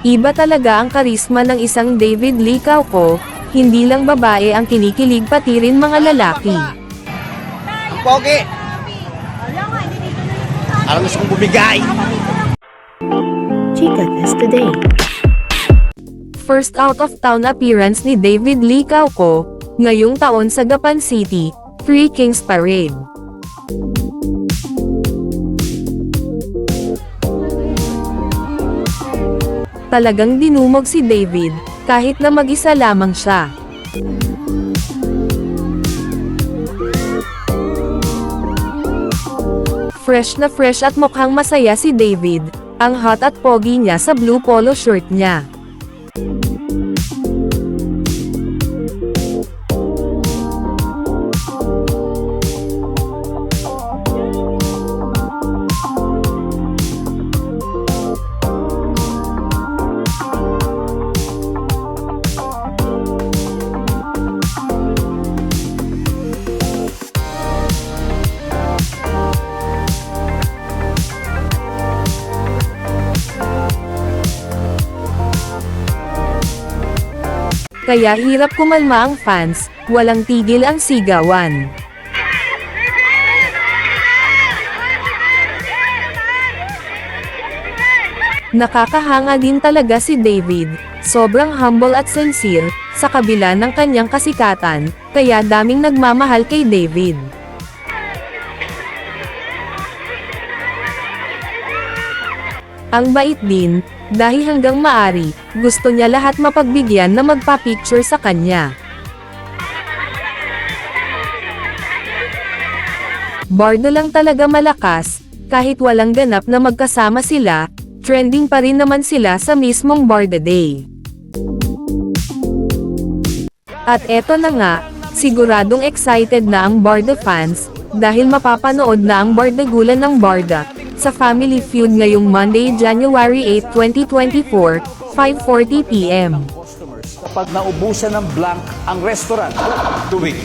Iba talaga ang karisma ng isang David Lee Cauco, hindi lang babae ang kinikilig pati rin mga lalaki. Pogi! Parang gusto kong bumigay! Chica Test Today. First out of town appearance ni David Lee Cauco, ngayong taon sa Gapan City, Three Kings Parade. Talagang dinumog si David, kahit na mag-isa lamang siya. Fresh na fresh at mukhang masaya si David, ang hot at pogi niya sa blue polo shirt niya. Kaya hirap kumalma ang fans, walang tigil ang sigawan. Nakakahanga din talaga si David, sobrang humble at sincere, sa kabila ng kanyang kasikatan, kaya daming nagmamahal kay David. Ang bait din, dahil hanggang maari, gusto niya lahat mapagbigyan na magpa-picture sa kanya. Bardo lang talaga malakas, kahit walang ganap na magkasama sila, trending pa rin naman sila sa mismong Barda Day. At eto na nga, siguradong excited na ang Barda fans, dahil mapapanood na ang Bardagulan ng Barda, sa Family Feud ngayong Monday, January 8, 2024, 5.40pm. Kapag naubusan ng blank ang restaurant, tubig.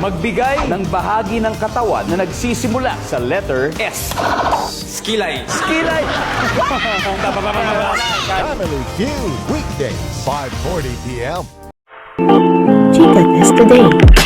Magbigay ng bahagi ng katawan na nagsisimula sa letter S. Skilay! Skilay! Family Feud, weekdays, 5.40 p.m. Chica Test Today.